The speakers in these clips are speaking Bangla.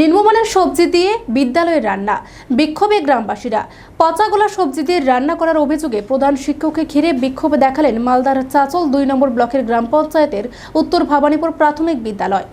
নিম্নমানের সবজি দিয়ে বিদ্যালয়ের রান্না। বিক্ষোভে গ্রামবাসীরা। পচাগোলা সবজি দিয়ে রান্না করার অভিযোগে প্রধান শিক্ষককে ঘিরে বিক্ষোভ দেখালেন মালদার চাচল দুই নম্বর ব্লকের গ্রাম পঞ্চায়েতের উত্তর ভবানীপুর প্রাথমিক বিদ্যালয়।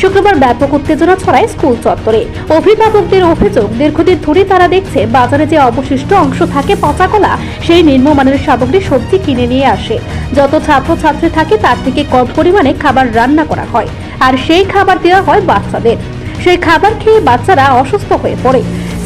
শুক্রবার ব্যাপক উত্তেজনা ছড়ায় স্কুল চত্বরে। অভিভাবকদের অভিযোগ, দীর্ঘদিন ধরে তারা দেখছে বাজারে যে অবশিষ্ট অংশ থাকে পচা কলা সেই নিম্নমানের সামগ্রী সবজি কিনে নিয়ে আসে। যত ছাত্রছাত্রী থাকে, তার থেকে কম পরিমাণে খাবার রান্না করা হয়। আর সেই খাবার দেওয়া হয় বাচ্চাদের। সেই খাবার খেয়ে বাচ্চারা অসুস্থ হয়ে পড়ে।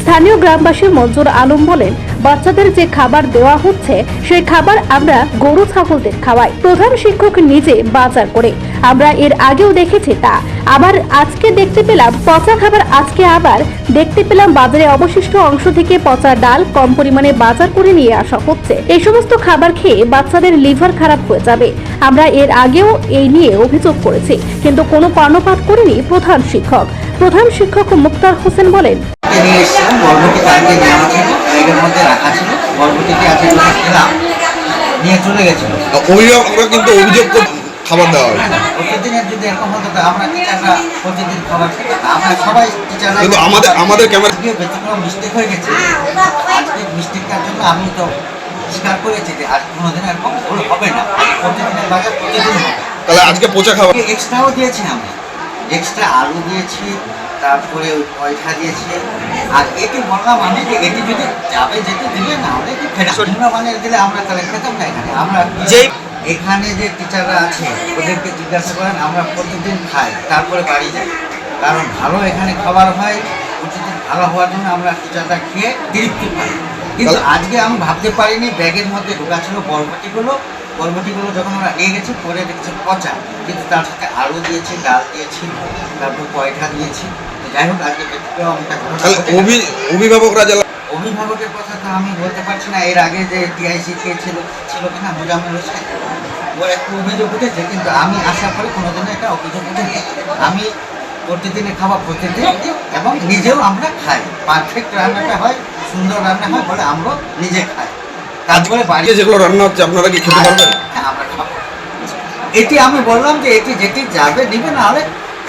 স্থানীয় গ্রামবাসী মঞ্জুর আলম বলেন, বাচ্চাদের যে খাবার দেওয়া হচ্ছে, সেই খাবার আমরা গরু ছাগলদের খাওয়াই। প্রধান শিক্ষক নিজে বাজার করে। আমরা এর আগেও দেখেছি তা। আবার আজকে দেখতে পেলাম, পচা খাবার আজকে আবার দেখতে পেলাম বাজারে অবশিষ্ট অংশ থেকে পচা ডাল কম পরিমাণে বাজার করে নিয়ে আসা হচ্ছে। এই সমস্ত খাবার খেয়ে বাচ্চাদের লিভার খারাপ হয়ে যাবে। আমরা এর আগেও এই নিয়ে অভিযোগ করেছি, কিন্তু কোনো কর্ণপাত করেনি প্রধান শিক্ষক। প্রধান শিক্ষক মুক্তার হোসেন বলেন কে নিয়ে এসেছিলাম। বরবটি কালকে নেওয়া ছিল ব্যাগের মধ্যে রাখা ছিল। আছে বলে খেলাম নিয়ে চলে গেছিল। অভিভাবকরা কিন্তু অভিযোগ খাবার দেওয়া হয়। প্রতিদিনের যদি এরকম হতো তো আমরা টিচাররা প্রতিদিন খাবার খেতাম আমরা সবাই টিচাররা কিন্তু আমাদের আমাদের ক্যামেরা আজকে ব্যতিক্রম মিস্টেক হয়ে গেছে। আজকে মিস্টেকটার জন্য আমি তো স্বীকার করেছি যে আজ কোনোদিন এরকম ভুল হবে না। প্রতিদিনের বাজার প্রতিদিন হবে। তাহলে আজকে পচা খাবার এক্সট্রাও দিয়েছি আমি। এক্সট্রা আলু দিয়েছি তারপরে পয়সা দিয়েছি। আর এটি বললাম আমি যে এটি যদি যাবে যেতে দিবে না হলে এটি ফেরা মানে দিলে আমরা তাহলে খেতাম না এখানে? আমরা যেই এখানে যে টিচাররা আছে ওদেরকে জিজ্ঞাসা করেন আমরা প্রতিদিন খাই তারপরে বাড়ি যাই। কারণ ভালো এখানে খাবার হয় প্রতিদিন ভালো হওয়ার জন্য আমরা টিচাররা খেয়ে তৃপ্তি পাই। কিন্তু আজকে আমি ভাবতে পারিনি ব্যাগের মধ্যে ঢোকা ছিল বরবটিগুলো বরবটিগুলো যখন আমরা নিয়ে গেছি পরে দেখছি পচা। কিন্তু তার সাথে আলু দিয়েছি ডাল দিয়েছি তারপর পয়সা দিয়েছি। যাই হোক আজকে অভিভাবকরা অভিভাবকের কথা তো আমি বলতে পারছি না। এর আগে যে টিআইসি ছিল ছিল কিনা মোজাম্মেল হোসেন ওর একটা অভিযোগ উঠেছে কিন্তু আমি আশা করি কোনোদিনও একটা অভিযোগ উঠেনি। আমি প্রতিদিনে খাওয়া প্রতিদিন এবং নিজেও আমরা খাই। পারফেক্ট রান্নাটা হয় সুন্দর রান্না হয় বলে আমরা নিজে খাই। তারপরে বাড়ি আজকে যেগুলো রান্না হচ্ছে আপনারা কি খেতে পারবেন? হ্যাঁ, এটি আমি বললাম যে এটি যেটি যাবে নিবে না হলে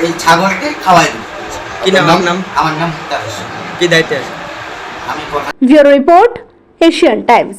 এই ছাগলকে খাওয়াই দেবে। কি নাম? নাম? নাম? আমার নাম কি দায়িত্বে আছে? আমি রিপোর্ট এশিয়ান টাইমস।